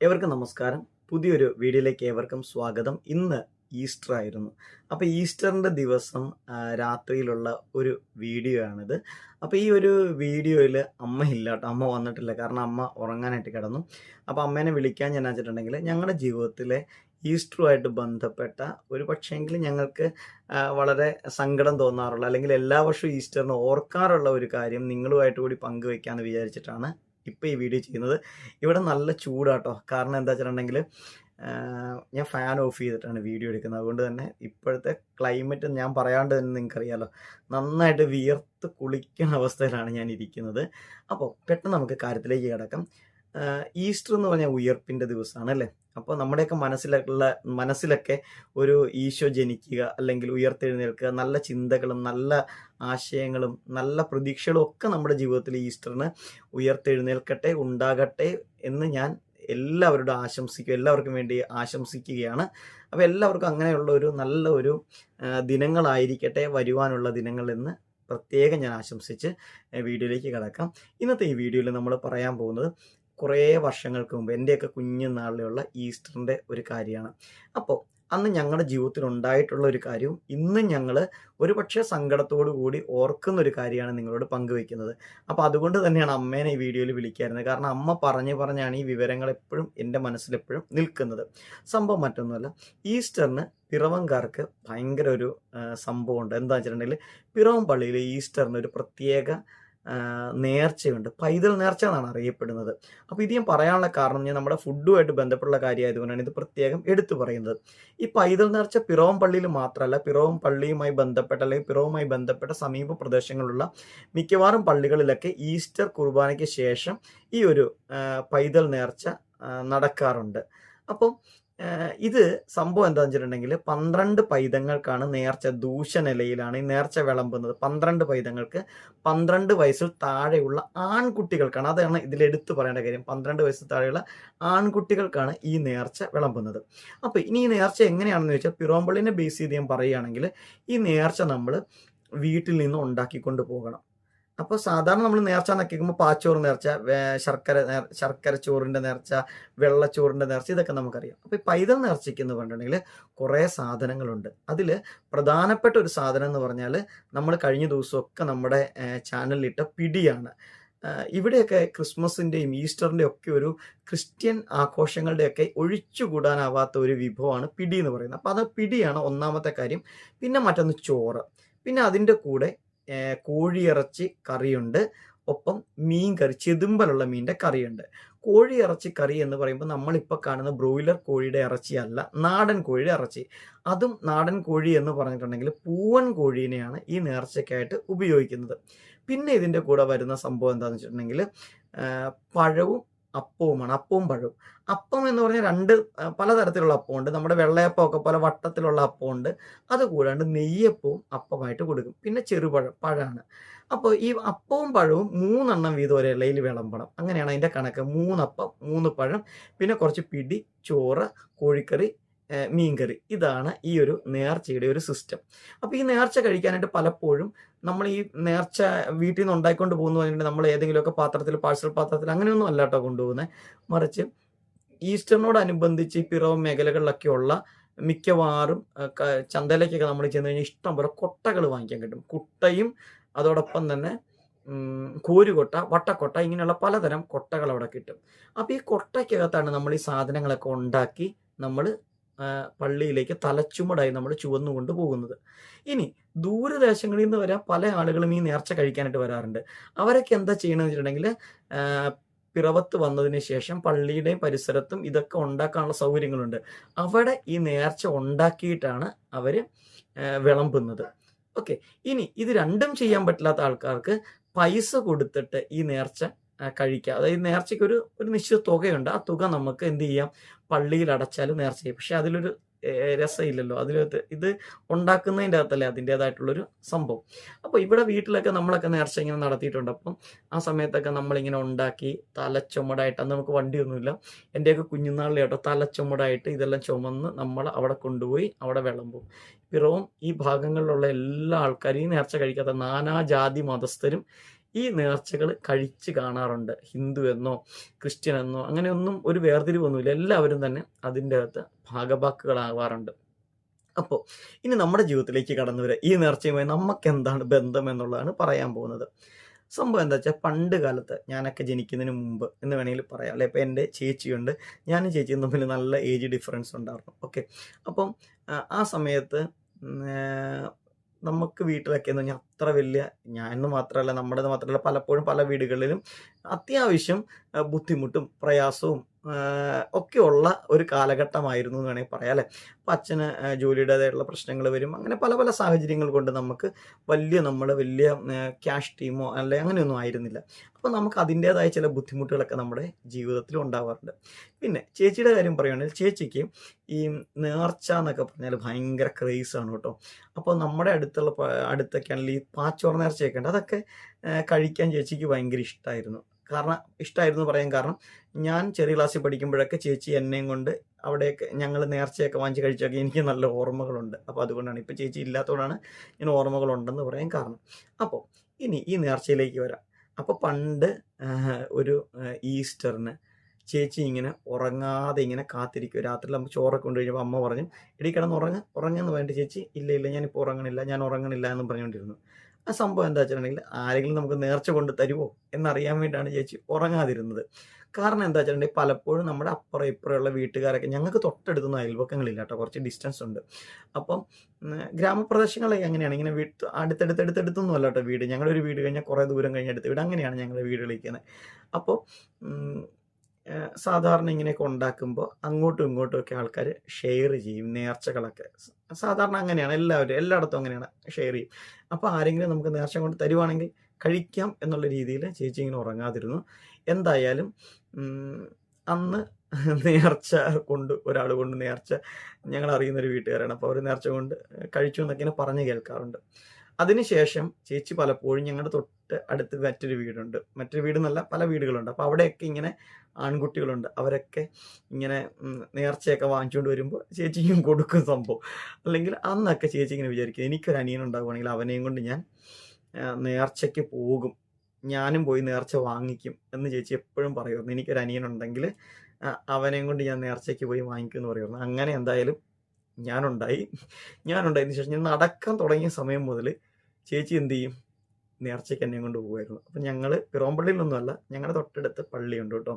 ഏവർക്കും നമസ്കാരം. പുതിയൊരു വീഡിയോയിലേക്ക് ഏവർക്കും സ്വാഗതം. ഇന്ന് ഈസ്റ്റർ ആയിരുന്നു. അപ്പോൾ ഈസ്റ്ററിന്റെ ദിവസം രാത്രിയിലുള്ള ഒരു വീഡിയോ ആണിത്. അപ്പോൾ ഈ ഒരു വീഡിയോയിൽ അമ്മ ഇല്ല കേട്ടോ. അമ്മ വന്നിട്ടില്ല. കാരണം അമ്മ ഉറങ്ങാനായിട്ട് കിടന്നു. അപ്പോൾ അമ്മേനെ വിളിക്കാൻ ഞാൻ വെച്ചിട്ടുണ്ടെങ്കിൽ ഞങ്ങളുടെ ജീവിതത്തിലെ ഈസ്റ്ററുമായിട്ട് ബന്ധപ്പെട്ട ഒരു പക്ഷേങ്കിൽ ഞങ്ങൾക്ക് വളരെ സങ്കടം തോന്നാറുള്ള അല്ലെങ്കിൽ എല്ലാ വർഷവും ഈസ്റ്ററിന് ഓർക്കാറുള്ള ഒരു കാര്യം നിങ്ങളുമായിട്ട് കൂടി പങ്കുവെക്കാമെന്ന് വിചാരിച്ചിട്ടാണ് ഇപ്പോൾ ഈ വീഡിയോ ചെയ്യുന്നത്. ഇവിടെ നല്ല ചൂടാട്ടോ. കാരണം എന്താ വെച്ചിട്ടുണ്ടെങ്കിൽ ഞാൻ ഫാൻ ഓഫ് ചെയ്തിട്ടാണ് വീഡിയോ എടുക്കുന്നത്. അതുകൊണ്ട് തന്നെ ഇപ്പോഴത്തെ ക്ലൈമറ്റ് ഞാൻ പറയാണ്ട് തന്നെ നിങ്ങൾക്കറിയാലോ. നന്നായിട്ട് വിയർത്ത് കുളിക്കുന്ന അവസ്ഥയിലാണ് ഞാൻ ഇരിക്കുന്നത്. അപ്പോൾ പെട്ടെന്ന് നമുക്ക് കാര്യത്തിലേക്ക് കിടക്കാം. ഈസ്റ്റർ എന്ന് പറഞ്ഞാൽ ഉയർപ്പിന്റെ ദിവസമാണ് അല്ലേ? അപ്പോൾ നമ്മുടെയൊക്കെ മനസ്സിലുള്ള മനസ്സിലൊക്കെ ഒരു ഈശോ ജനിക്കുക അല്ലെങ്കിൽ ഉയർത്തെഴുന്നേൽക്കുക നല്ല ചിന്തകളും നല്ല ആശയങ്ങളും നല്ല പ്രതീക്ഷകളും ഒക്കെ നമ്മുടെ ജീവിതത്തിൽ ഈസ്റ്ററിന് ഉയർത്തെഴുന്നേൽക്കട്ടെ ഉണ്ടാകട്ടെ എന്ന് ഞാൻ എല്ലാവരോടും ആശംസിക്കും എല്ലാവർക്കും വേണ്ടി ആശംസിക്കുകയാണ്. അപ്പോൾ എല്ലാവർക്കും അങ്ങനെയുള്ള ഒരു നല്ല ഒരു ദിനങ്ങളായിരിക്കട്ടെ വരുവാനുള്ള ദിനങ്ങളെന്ന് പ്രത്യേകം ഞാൻ ആശംസിച്ച് വീഡിയോയിലേക്ക് കിടക്കാം. ഇന്നത്തെ ഈ വീഡിയോയിൽ നമ്മൾ പറയാൻ പോകുന്നത് കുറേ വർഷങ്ങൾക്ക് മുമ്പ് എന്റെയൊക്കെ കുഞ്ഞുനാളിലുള്ള ഈസ്റ്ററിന്റെ ഒരു കാര്യമാണ്. അപ്പോൾ അന്ന് ഞങ്ങളുടെ ജീവിതത്തിൽ ഉണ്ടായിട്ടുള്ള ഒരു കാര്യവും ഇന്ന് ഞങ്ങൾ ഒരുപക്ഷെ സങ്കടത്തോടു കൂടി ഓർക്കുന്ന ഒരു കാര്യമാണ് നിങ്ങളോട് പങ്കുവെക്കുന്നത് അപ്പോൾ അതുകൊണ്ട് തന്നെയാണ് അമ്മേനെ ഈ വീഡിയോയിൽ വിളിക്കാറുന്നത് കാരണം അമ്മ പറഞ്ഞു പറഞ്ഞാണ് ഈ വിവരങ്ങൾ എപ്പോഴും എന്റെ മനസ്സിലെപ്പോഴും നിൽക്കുന്നത്. സംഭവം മറ്റൊന്നുമല്ല ഈസ്റ്ററിന് പിറവംകാർക്ക് ഭയങ്കര ഒരു സംഭവമുണ്ട്. എന്താ വെച്ചിട്ടുണ്ടെങ്കിൽ പിറവം പള്ളിയിൽ ഈസ്റ്ററിന് ഒരു പ്രത്യേക നേർച്ചയുണ്ട്. പൈതൽ നേർച്ച എന്നാണ് അറിയപ്പെടുന്നത്. അപ്പോൾ ഇത് പറയാനുള്ള കാരണം ഞാൻ നമ്മുടെ ഫുഡുമായിട്ട് ബന്ധപ്പെട്ടുള്ള കാര്യമായതുകൊണ്ടാണ് ഇത് പ്രത്യേകം എടുത്തു പറയുന്നത്. ഈ പൈതൽ നേർച്ച പിറവം പള്ളിയിൽ മാത്രമല്ല പിറവം പള്ളിയുമായി ബന്ധപ്പെട്ട അല്ലെങ്കിൽ പിറവുമായി ബന്ധപ്പെട്ട സമീപ പ്രദേശങ്ങളിലുള്ള മിക്കവാറും പള്ളികളിലൊക്കെ ഈസ്റ്റർ കുർബാനയ്ക്ക് ശേഷം ഈ ഒരു പൈതൽ നേർച്ച നടക്കാറുണ്ട്. അപ്പം ഇത് സംഭവം എന്താണെന്ന് വെച്ചിട്ടുണ്ടെങ്കിൽ പന്ത്രണ്ട് പൈതങ്ങൾക്കാണ് നേർച്ച ദൂഷനിലയിലാണ് ഈ നേർച്ച വിളമ്പുന്നത്. പന്ത്രണ്ട് പൈതങ്ങൾക്ക് പന്ത്രണ്ട് വയസ്സിൽ താഴെയുള്ള ആൺകുട്ടികൾക്കാണ്. അതാണ് ഇതിൽ എടുത്തു പറയേണ്ട കാര്യം. പന്ത്രണ്ട് വയസ്സിൽ താഴെയുള്ള ആൺകുട്ടികൾക്കാണ് ഈ നേർച്ച വിളമ്പുന്നത്. അപ്പോൾ ഇനി ഈ നേർച്ച എങ്ങനെയാണെന്ന് ചോദിച്ചാൽ പിറോമ്പള്ളിനെ ബേസ് ചെയ്ത് ഞാൻ പറയുകയാണെങ്കിൽ ഈ നേർച്ച നമ്മൾ വീട്ടിൽ നിന്ന് ഉണ്ടാക്കിക്കൊണ്ട് പോകണം. അപ്പോൾ സാധാരണ നമ്മൾ നേർച്ച എന്നൊക്കെ കേൾക്കുമ്പോൾ പാച്ചോറ് നേർച്ച ശർക്കര നേർ- ശർക്കര ചോറിന്റെ നേർച്ച വെള്ളച്ചോറിന്റെ നേർച്ച ഇതൊക്കെ നമുക്കറിയാം. അപ്പോൾ ഈ പൈതൽ നേർച്ചയ്ക്ക് എന്ന് പറഞ്ഞിട്ടുണ്ടെങ്കിൽ കുറേ സാധനങ്ങളുണ്ട്. അതിൽ പ്രധാനപ്പെട്ട ഒരു സാധനം എന്ന് പറഞ്ഞാൽ നമ്മൾ കഴിഞ്ഞ ദിവസമൊക്കെ നമ്മുടെ ചാനലിലിട്ട പിടിയാണ്. ഇവിടെയൊക്കെ ക്രിസ്മസിന്റെയും ഈസ്റ്ററിന്റെയും ഒക്കെ ഒരു ക്രിസ്ത്യൻ ആഘോഷങ്ങളുടെയൊക്കെ ഒഴിച്ചുകൂടാനാവാത്ത ഒരു വിഭവമാണ് പിടി എന്ന് പറയുന്നത്. അപ്പോൾ അത് പിടിയാണ് ഒന്നാമത്തെ കാര്യം. പിന്നെ മറ്റൊന്ന് ചോറ്. പിന്നെ അതിന്റെ കൂടെ കോഴിയിറച്ചി കറിയുണ്ട്. ഒപ്പം മീൻ കറി ചെതുമ്പലുള്ള മീന്റെ കറിയുണ്ട്. കോഴി ഇറച്ചി കറി എന്ന് പറയുമ്പോൾ നമ്മളിപ്പോൾ കാണുന്ന ബ്രോയിലർ കോഴിയുടെ ഇറച്ചിയല്ല നാടൻ കോഴിയുടെ ഇറച്ചി. അതും നാടൻ കോഴി എന്ന് പറഞ്ഞിട്ടുണ്ടെങ്കിൽ പൂവൻ കോഴീനെയാണ് ഈ നേർച്ചയ്ക്കായിട്ട് ഉപയോഗിക്കുന്നത്. പിന്നെ ഇതിന്റെ കൂടെ വരുന്ന സംഭവം എന്താണെന്ന് വെച്ചിട്ടുണ്ടെങ്കിൽ പഴവും അപ്പവുമാണ്. അപ്പവും പഴവും. അപ്പം എന്ന് പറഞ്ഞാൽ രണ്ട് പലതരത്തിലുള്ള അപ്പം ഉണ്ട് നമ്മുടെ വെള്ളയപ്പമൊക്കെ പോലെ വട്ടത്തിലുള്ള അപ്പമുണ്ട് അത് കൂടാണ്ട് നെയ്യപ്പവും അപ്പമായിട്ട് കൊടുക്കും. പിന്നെ ചെറുപഴം പഴമാണ്. അപ്പോൾ ഈ അപ്പവും പഴവും മൂന്നെണ്ണം വീതം ഒരു ഇലയിൽ വിളമ്പണം. അങ്ങനെയാണ് അതിന്റെ കണക്ക്. മൂന്നപ്പം മൂന്ന് പഴം പിന്നെ കുറച്ച് പിടി ചോറ് കോഴിക്കറി മീൻകറി. ഇതാണ് ഈ ഒരു നേർച്ചയുടെ ഒരു സിസ്റ്റം അപ്പോൾ ഈ നേർച്ച കഴിക്കാനായിട്ട് പലപ്പോഴും നമ്മൾ ഈ നേർച്ച വീട്ടിൽ നിന്ന് ഉണ്ടായിക്കൊണ്ട് പോകുന്നു പറഞ്ഞിട്ടുണ്ടെങ്കിൽ നമ്മൾ ഏതെങ്കിലുമൊക്കെ പാത്രത്തിൽ പാഴ്സൽ പാത്രത്തിൽ അങ്ങനെയൊന്നും അല്ല കേട്ടോ കൊണ്ടുപോകുന്നത് മറിച്ച് ഈസ്റ്ററിനോടനുബന്ധിച്ച് ഈ പിറവ് മേഖലകളിലൊക്കെ ഉള്ള മിക്കവാറും ചന്തയിലേക്കൊക്കെ നമ്മൾ ചെന്ന് കഴിഞ്ഞാൽ ഇഷ്ടം പോലെ കൊട്ടകൾ വാങ്ങിക്കാൻ കിട്ടും. കുട്ടയും അതോടൊപ്പം തന്നെ കോരുകൊട്ട വട്ടക്കൊട്ട ഇങ്ങനെയുള്ള പലതരം കൊട്ടകൾ അവിടെ കിട്ടും. അപ്പോൾ ഈ കൊട്ടയ്ക്കകത്താണ് നമ്മൾ ഈ സാധനങ്ങളൊക്കെ ഉണ്ടാക്കി നമ്മൾ പള്ളിയിലേക്ക് തലച്ചുമടായി നമ്മൾ ചുവന്നുകൊണ്ട് പോകുന്നത്. ഇനി ദൂരദേശങ്ങളിൽ നിന്ന് വരാൻ പല ആളുകളും ഈ നേർച്ച കഴിക്കാനായിട്ട് വരാറുണ്ട്. അവരൊക്കെ എന്താ ചെയ്യണമെന്ന് വെച്ചിട്ടുണ്ടെങ്കിൽ പിറവത്ത് വന്നതിന് ശേഷം പള്ളിയുടെയും പരിസരത്തും ഇതൊക്കെ ഉണ്ടാക്കാനുള്ള സൗകര്യങ്ങളുണ്ട്. അവിടെ ഈ നേർച്ച ഉണ്ടാക്കിയിട്ടാണ് അവർ വിളമ്പുന്നത്. ഓക്കെ. ഇനി ഇത് രണ്ടും ചെയ്യാൻ പറ്റില്ലാത്ത ആൾക്കാർക്ക് പൈസ കൊടുത്തിട്ട് ഈ നേർച്ച കഴിക്കുക അതായത് നേർച്ചയ്ക്ക് ഒരു ഒരു നിശ്ചിത തുകയുണ്ട്. ആ തുക നമുക്ക് എന്ത് ചെയ്യാം? പള്ളിയിൽ അടച്ചാലും നേർച്ചയായി ചെയ്യും. പക്ഷെ അതിലൊരു രസമില്ലല്ലോ. അതിലകത്ത് ഇത് ഉണ്ടാക്കുന്നതിന്റെ അകത്തല്ലേ അതിന്റേതായിട്ടുള്ളൊരു സംഭവം. അപ്പോൾ ഇവിടെ വീട്ടിലൊക്കെ നമ്മളൊക്കെ നേർച്ച ഇങ്ങനെ നടത്തിയിട്ടുണ്ട്. അപ്പം ആ സമയത്തൊക്കെ നമ്മളിങ്ങനെ ഉണ്ടാക്കി തലച്ചുമടായിട്ട് അന്ന് നമുക്ക് വണ്ടിയൊന്നുമില്ല. എന്റെയൊക്കെ കുഞ്ഞുനാളിലെ കേട്ടോ തലച്ചുമടായിട്ട് ഇതെല്ലാം ചുമന്ന് നമ്മൾ അവിടെ കൊണ്ടുപോയി അവിടെ വിളമ്പും. പിറവും ഈ ഭാഗങ്ങളിലുള്ള എല്ലാ ആൾക്കാരും ഈ നേർച്ച കഴിക്കാത്ത നാനാ ജാതി മതസ്ഥരും ഈ നേർച്ചകൾ കഴിച്ച് കാണാറുണ്ട്. ഹിന്ദു എന്നോ ക്രിസ്ത്യൻ എന്നോ അങ്ങനെയൊന്നും ഒരു വേർതിരിവൊന്നുമില്ല. എല്ലാവരും തന്നെ അതിന്റെ അകത്ത് ഭാഗഭാക്കുകളാവാറുണ്ട്. അപ്പോൾ ഇനി നമ്മുടെ ജീവിതത്തിലേക്ക് കടന്നു വരിക ഈ നേർച്ചയുമായി നമുക്ക് എന്താണ് ബന്ധം എന്നുള്ളതാണ് പറയാൻ പോകുന്നത്. സംഭവം എന്താ വെച്ചാൽ പണ്ട് കാലത്ത് ഞാനൊക്കെ ജനിക്കുന്നതിന് മുമ്പ് എന്ന് വേണമെങ്കിൽ പറയാം. അല്ലെ ഇപ്പം എന്റെ ചേച്ചിയുണ്ട്. ഞാനും ചേച്ചിയും തമ്മിൽ നല്ല ഏജ് ഡിഫറൻസ് ഉണ്ടായിരുന്നു. ഓക്കെ അപ്പം ആ, സമയത്ത് നമുക്ക് വീട്ടിലൊക്കെ എന്ന് പറഞ്ഞാൽ അത്ര വലിയ ഞാൻ എന്ന് മാത്രമല്ല നമ്മുടേത് മാത്രമല്ല പലപ്പോഴും പല വീടുകളിലും അത്യാവശ്യം ബുദ്ധിമുട്ടും പ്രയാസവും ആ, ഒക്കെ ഉള്ള ഒരു കാലഘട്ടമായിരുന്നു എന്ന് വേണമെങ്കിൽ പറയാം അല്ലേ? അപ്പം അച്ഛന് ജോലിയുടേതായിട്ടുള്ള പ്രശ്നങ്ങൾ വരും. അങ്ങനെ പല പല സാഹചര്യങ്ങൾ കൊണ്ട് നമുക്ക് വലിയ നമ്മൾ വലിയ ക്യാഷ് ടീമോ അല്ലെ അങ്ങനെയൊന്നും ആയിരുന്നില്ല. അപ്പോൾ നമുക്ക് അതിന്റേതായ ചില ബുദ്ധിമുട്ടുകളൊക്കെ നമ്മുടെ ജീവിതത്തിൽ ഉണ്ടാവാറുണ്ട്. പിന്നെ ചേച്ചിയുടെ കാര്യം പറയുകയാണെങ്കിൽ ചേച്ചിക്ക് ഈ നേർച്ച എന്നൊക്കെ പറഞ്ഞാൽ ഭയങ്കര ക്രേസാണ് കേട്ടോ. അപ്പോൾ നമ്മുടെ അടുത്തുള്ള അടുത്തൊക്കെയാണെങ്കിൽ ഈ പാച്ചോർ നേർച്ചയൊക്കെ ഉണ്ട്. അതൊക്കെ കഴിക്കാൻ ചേച്ചിക്ക് ഭയങ്കര ഇഷ്ടമായിരുന്നു കാരണം ഇഷ്ടമായിരുന്നു പറയാൻ കാരണം ഞാൻ ചെറിയ ക്ലാസ്സിൽ പഠിക്കുമ്പോഴൊക്കെ ചേച്ചി എന്നെയും കൊണ്ട് അവിടെയൊക്കെ ഞങ്ങൾ നേർച്ചയൊക്കെ വാങ്ങിച്ച് കഴിച്ചൊക്കെ എനിക്ക് നല്ല ഓർമ്മകളുണ്ട്. അപ്പോൾ അതുകൊണ്ടാണ് ഇപ്പോൾ ചേച്ചി ഇല്ലാത്തതുകൊണ്ടാണ് ഞാൻ ഓർമ്മകളുണ്ടെന്ന് പറയാൻ കാരണം. അപ്പോൾ ഇനി ഈ നേർച്ചയിലേക്ക് വരാം. അപ്പോൾ പണ്ട് ഒരു ഈസ്റ്ററിന് ചേച്ചി ഇങ്ങനെ ഉറങ്ങാതെ ഇങ്ങനെ കാത്തിരിക്കും. രാത്രി നമുക്ക് ചോറൊക്കെ കൊണ്ട് കഴിഞ്ഞപ്പോൾ അമ്മ പറഞ്ഞു എടി കിടന്ന് ഉറങ്ങ ഉറങ്ങുന്നു പറഞ്ഞിട്ട് ചേച്ചി ഇല്ല ഇല്ല ഞാനിപ്പോൾ ഉറങ്ങണില്ല ഞാൻ ഉറങ്ങണില്ല എന്ന് പറഞ്ഞുകൊണ്ടിരുന്നു. ആ സംഭവം എന്താ വെച്ചിട്ടുണ്ടെങ്കിൽ ആരെങ്കിലും നമുക്ക് നേർച്ച കൊണ്ട് തരുമോ എന്നറിയാൻ വേണ്ടിയിട്ടാണ് ചേച്ചി ഉറങ്ങാതിരുന്നത്. കാരണം എന്താ വെച്ചിട്ടുണ്ടെങ്കിൽ പലപ്പോഴും നമ്മുടെ അപ്പുറം ഇപ്പുറമുള്ള വീട്ടുകാരൊക്കെ ഞങ്ങൾക്ക് തൊട്ടടുത്തൊന്നും അയൽവക്കങ്ങളില്ല കേട്ടോ കുറച്ച് ഡിസ്റ്റൻസ് ഉണ്ട്. അപ്പം ഗ്രാമപ്രദേശങ്ങളൊക്കെ അങ്ങനെയാണ് ഇങ്ങനെ വീട്ട് അടുത്തടുത്തടുത്തടുത്തൊന്നും അല്ല കേട്ടോ വീട്. ഞങ്ങളുടെ ഒരു വീട് കഴിഞ്ഞാൽ കുറേ ദൂരം കഴിഞ്ഞ് അടുത്ത് വീട്. അങ്ങനെയാണ് ഞങ്ങളുടെ വീട് കളിക്കുന്നത് അപ്പോൾ സാധാരണ ഇങ്ങനെയൊക്കെ ഉണ്ടാക്കുമ്പോൾ അങ്ങോട്ടും ഇങ്ങോട്ടും ഒക്കെ ആൾക്കാർ ഷെയർ ചെയ്യും നേർച്ചകളൊക്കെ. സാധാരണ അങ്ങനെയാണ്. എല്ലാവരും എല്ലായിടത്തും അങ്ങനെയാണ് ഷെയർ ചെയ്യും. അപ്പോൾ ആരെങ്കിലും നമുക്ക് നേർച്ച കൊണ്ട് തരുവാണെങ്കിൽ കഴിക്കാം എന്നുള്ള രീതിയിൽ ചേച്ചി ഇങ്ങനെ ഉറങ്ങാതിരുന്നു. എന്തായാലും അന്ന് നേർച്ച കൊണ്ട് ഒരാൾ കൊണ്ട് നേർച്ച ഞങ്ങൾ അറിയുന്ന ഒരു വീട്ടുകാരാണ്. അപ്പോൾ അവർ നേർച്ച കൊണ്ട് കഴിച്ചു എന്നൊക്കെ ഇങ്ങനെ പറഞ്ഞ് കേൾക്കാറുണ്ട്. അതിനുശേഷം ചേച്ചി പലപ്പോഴും ഞങ്ങളുടെ തൊട്ട് അടുത്ത് മറ്റൊരു വീടുണ്ട്. മറ്റൊരു വീടെന്നല്ല പല വീടുകളുണ്ട്. അപ്പോൾ അവിടെയൊക്കെ ഇങ്ങനെ ആൺകുട്ടികളുണ്ട്. അവരൊക്കെ ഇങ്ങനെ നേർച്ചയൊക്കെ വാങ്ങിച്ചുകൊണ്ട് വരുമ്പോൾ ചേച്ചിക്കും കൊടുക്കും സംഭവം. അല്ലെങ്കിൽ അന്നൊക്കെ ചേച്ചി ഇങ്ങനെ വിചാരിക്കും എനിക്കൊരു അനിയൻ ഉണ്ടാവുകയാണെങ്കിൽ അവനെയും കൊണ്ട് ഞാൻ നേർച്ചയ്ക്ക് പോകും. ഞാനും പോയി നേർച്ച വാങ്ങിക്കും എന്ന് ചേച്ചി എപ്പോഴും പറയുമായിരുന്നു. എനിക്കൊരു അനിയനുണ്ടെങ്കിൽ ആ, അവനെയും കൊണ്ട് ഞാൻ നേർച്ചയ്ക്ക് പോയി വാങ്ങിക്കും എന്ന് പറയുമായിരുന്നു. അങ്ങനെ എന്തായാലും ഞാനുണ്ടായി. ഞാനുണ്ടായതിനു ശേഷം ഞാൻ നടക്കാൻ തുടങ്ങിയ സമയം മുതൽ ചേച്ചി എന്ത് ചെയ്യും? നേർച്ചയ്ക്ക് എന്നെയും കൊണ്ട് പോകുമായിരുന്നു അപ്പം ഞങ്ങൾ പിറോമ്പള്ളിയിലൊന്നുമല്ല ഞങ്ങളുടെ തൊട്ടടുത്ത് പള്ളിയുണ്ട് കേട്ടോ.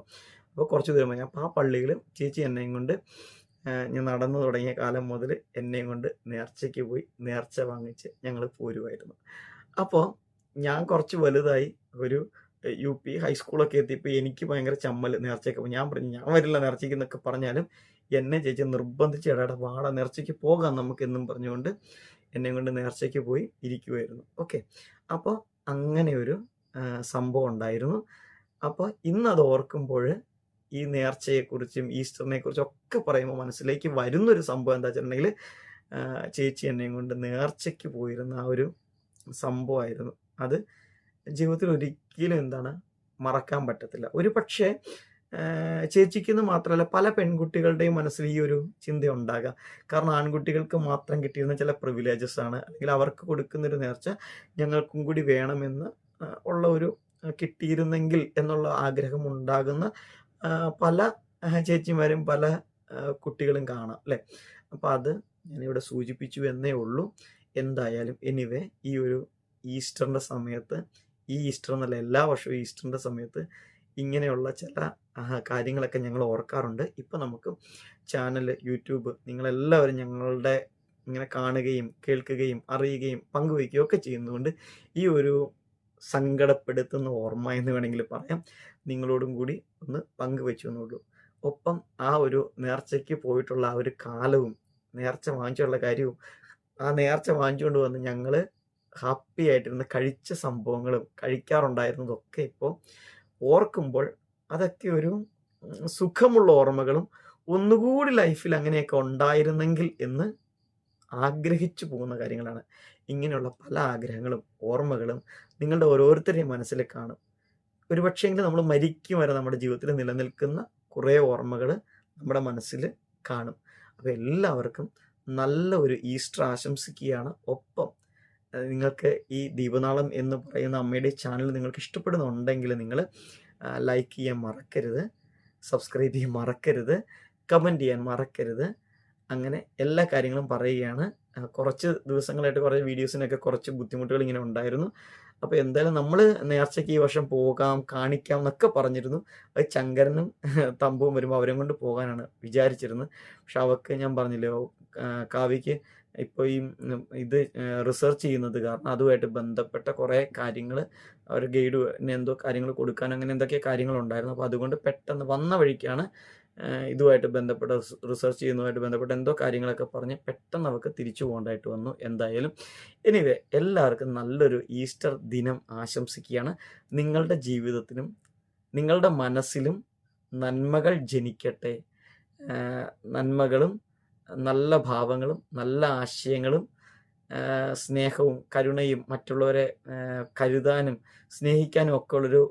അപ്പോൾ കുറച്ച് ദൂരം പോയി. അപ്പോൾ ആ പള്ളിയിൽ ചേച്ചി എന്നെയും കൊണ്ട് ഞാൻ നടന്നു തുടങ്ങിയ കാലം മുതൽ എന്നെയും കൊണ്ട് നേർച്ചയ്ക്ക് പോയി നേർച്ച വാങ്ങിച്ച് ഞങ്ങൾ പോരുമായിരുന്നു അപ്പോൾ ഞാൻ കുറച്ച് വലുതായി ഒരു യു പി ഹൈസ്കൂളൊക്കെ എത്തിയപ്പോൾ എനിക്ക് ഭയങ്കര ചമ്മൽ നേർച്ചയ്ക്ക് ഞാൻ പറഞ്ഞു ഞാൻ വരില്ല നേർച്ചയ്ക്ക് എന്നൊക്കെ പറഞ്ഞാലും എന്നെ ചേച്ചി നിർബന്ധിച്ച് ഇടയുടെ വാട നേർച്ചയ്ക്ക് പോകാം നമുക്ക് എന്നും പറഞ്ഞുകൊണ്ട് എന്നെ കൊണ്ട് നേർച്ചയ്ക്ക് പോയി ഇരിക്കുമായിരുന്നു ഓക്കെ അപ്പോൾ അങ്ങനെ ഒരു സംഭവം ഉണ്ടായിരുന്നു. അപ്പോൾ ഇന്നത് ഓർക്കുമ്പോൾ ഈ നേർച്ചയെക്കുറിച്ചും ഈസ്റ്ററിനെ കുറിച്ചും ഒക്കെ പറയുമ്പോൾ മനസ്സിലേക്ക് വരുന്നൊരു സംഭവം എന്താ വെച്ചിട്ടുണ്ടെങ്കിൽ ചേച്ചി എന്നെയും കൊണ്ട് നേർച്ചയ്ക്ക് പോയിരുന്ന ആ ഒരു സംഭവമായിരുന്നു. അത് ജീവിതത്തിൽ ഒരിക്കലും എന്താണ് മറക്കാൻ പറ്റത്തില്ല. ഒരു പക്ഷേ ചേച്ചിക്കെന്ന് മാത്രമല്ല പല പെൺകുട്ടികളുടെയും മനസ്സിൽ ഈ ഒരു ചിന്ത ഉണ്ടാകാം. കാരണം ആൺകുട്ടികൾക്ക് മാത്രം കിട്ടിയിരുന്ന ചില പ്രിവിലേജസ് ആണ്. അല്ലെങ്കിൽ അവർക്ക് കൊടുക്കുന്നൊരു നേർച്ച ഞങ്ങൾക്കും കൂടി വേണമെന്ന് ഉള്ള ഒരു കിട്ടിയിരുന്നെങ്കിൽ എന്നുള്ള ആഗ്രഹം ഉണ്ടാകുന്ന പല ചേച്ചിമാരും പല കുട്ടികളും കാണാം അല്ലേ? അപ്പം അത് ഞാനിവിടെ സൂചിപ്പിച്ചു എന്നേ ഉള്ളൂ. എന്തായാലും എനിവേ ഈ ഒരു ഈസ്റ്ററിന്റെ സമയത്ത് ഈ ഈസ്റ്റർ എന്നല്ല എല്ലാ വർഷവും ഈസ്റ്ററിന്റെ സമയത്ത് ഇങ്ങനെയുള്ള ചില കാര്യങ്ങളൊക്കെ ഞങ്ങൾ ഓർക്കാറുണ്ട്. ഇപ്പം നമുക്ക് ചാനൽ യൂട്യൂബ് നിങ്ങളെല്ലാവരും ഞങ്ങളുടെ ഇങ്ങനെ കാണുകയും കേൾക്കുകയും അറിയുകയും പങ്കുവയ്ക്കുകയും ഒക്കെ ചെയ്യുന്നതുകൊണ്ട് ഈ ഒരു സങ്കടപ്പെടുത്തുന്ന ഓർമ്മ എന്ന് വേണമെങ്കിൽ പറയാം. നിങ്ങളോടും കൂടി ഒന്ന് പങ്കുവെച്ചു എന്നുള്ളൂ. ഒപ്പം ആ ഒരു നേർച്ചയ്ക്ക് പോയിട്ടുള്ള ആ ഒരു കാലവും നേർച്ച വാങ്ങിച്ചുള്ള കാര്യവും ആ നേർച്ച വാങ്ങിച്ചുകൊണ്ട് വന്ന് ഞങ്ങൾ ഹാപ്പി ആയിട്ടിരുന്ന് കഴിച്ച സംഭവങ്ങളും കഴിക്കാറുണ്ടായിരുന്നതൊക്കെ ഇപ്പോൾ ഓർക്കുമ്പോൾ അതൊക്കെ ഒരു സുഖമുള്ള ഓർമ്മകളും ഒന്നുകൂടി ലൈഫിൽ അങ്ങനെയൊക്കെ ഉണ്ടായിരുന്നെങ്കിൽ എന്ന് ആഗ്രഹിച്ചു പോകുന്ന കാര്യങ്ങളാണ്. ഇങ്ങനെയുള്ള പല ആഗ്രഹങ്ങളും ഓർമ്മകളും നിങ്ങളുടെ ഓരോരുത്തരുടെയും മനസ്സിൽ കാണും. ഒരുപക്ഷെങ്കിലും നമ്മൾ മരിക്കും വരെ നമ്മുടെ ജീവിതത്തിൽ നിലനിൽക്കുന്ന കുറേ ഓർമ്മകൾ നമ്മുടെ മനസ്സിൽ കാണും. അപ്പോൾ എല്ലാവർക്കും നല്ല ഒരു ഈസ്റ്റർ ആശംസിക്കുകയാണ്. ഒപ്പം നിങ്ങൾക്ക് ഈ ദീപനാളം എന്ന് പറയുന്ന അമ്മയുടെ ചാനൽ നിങ്ങൾക്ക് ഇഷ്ടപ്പെടുന്നുണ്ടെങ്കിൽ നിങ്ങൾ ലൈക്ക് ചെയ്യാൻ മറക്കരുത് സബ്സ്ക്രൈബ് ചെയ്യാൻ മറക്കരുത് കമന്റ് ചെയ്യാൻ മറക്കരുത്. അങ്ങനെ എല്ലാ കാര്യങ്ങളും പറയുകയാണ്. കുറച്ച് ദിവസങ്ങളായിട്ട് കുറേ വീഡിയോസിനൊക്കെ കുറച്ച് ബുദ്ധിമുട്ടുകൾ ഇങ്ങനെ ഉണ്ടായിരുന്നു. അപ്പോൾ എന്തായാലും നമ്മൾ നേർച്ചയ്ക്ക് ഈ വർഷം പോകാം കാണിക്കാം എന്നൊക്കെ പറഞ്ഞിരുന്നു. അത് ചങ്കരനും തമ്പുവും വരുമ്പോൾ അവരെയും കൊണ്ട് പോകാനാണ് വിചാരിച്ചിരുന്നത്. പക്ഷെ അവർക്ക് ഞാൻ പറഞ്ഞില്ലേ കാവ്യക്ക് ഇപ്പോൾ ഈ ഇത് റിസർച്ച് ചെയ്യുന്നത് കാരണം അതുമായിട്ട് ബന്ധപ്പെട്ട കുറേ കാര്യങ്ങൾ അവർ ഗൈഡ് എന്തോ കാര്യങ്ങൾ കൊടുക്കാൻ അങ്ങനെ എന്തൊക്കെ കാര്യങ്ങളുണ്ടായിരുന്നു അപ്പോൾ അതുകൊണ്ട് പെട്ടെന്ന് വന്ന വഴിക്കാണ് ഇതുമായിട്ട് ബന്ധപ്പെട്ട റിസർച്ച് ചെയ്യുന്നതുമായിട്ട് ബന്ധപ്പെട്ട എന്തോ കാര്യങ്ങളൊക്കെ പറഞ്ഞ് പെട്ടെന്ന് അവർക്ക് തിരിച്ചു പോകേണ്ടതായിട്ട് വന്നു. എന്തായാലും എനിവേ എല്ലാവർക്കും നല്ലൊരു ഈസ്റ്റർ ദിനം ആശംസിക്കുകയാണ്. നിങ്ങളുടെ ജീവിതത്തിനും നിങ്ങളുടെ മനസ്സിലും നന്മകൾ ജനിക്കട്ടെ. നന്മകളും നല്ല ഭാവങ്ങളും നല്ല ആശയങ്ങളും സ്നേഹവും കരുണയും മറ്റുള്ളവരെ കരുതാനും സ്നേഹിക്കാനും ഒക്കെ ഉള്ളൊരു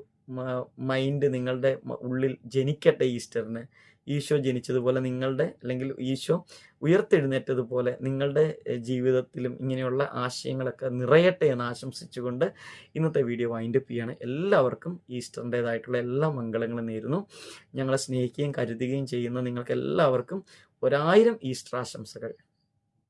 മൈൻഡ് നിങ്ങളുടെ ഉള്ളിൽ ജനിക്കട്ടെ ഈസ്റ്ററിന്. ഈശോ ജനിച്ചതുപോലെ നിങ്ങളുടെ അല്ലെങ്കിൽ ഈശോ ഉയർത്തെഴുന്നേറ്റതുപോലെ നിങ്ങളുടെ ജീവിതത്തിലും ഇങ്ങനെയുള്ള ആശയങ്ങളൊക്കെ നിറയട്ടെ എന്ന് ആശംസിച്ചുകൊണ്ട് ഇന്നത്തെ വീഡിയോ വൈൻഡപ്പ് ചെയ്യാണ്. എല്ലാവർക്കും ഈസ്റ്ററിന്റെതായിട്ടുള്ള എല്ലാ മംഗളങ്ങളും നേരുന്നു. ഞങ്ങളെ സ്നേഹിക്കുകയും കരുതുകയും ചെയ്യുന്ന നിങ്ങൾക്ക് എല്ലാവർക്കും ഒരായിരം ഈസ്റ്റർ ആശംസകൾ.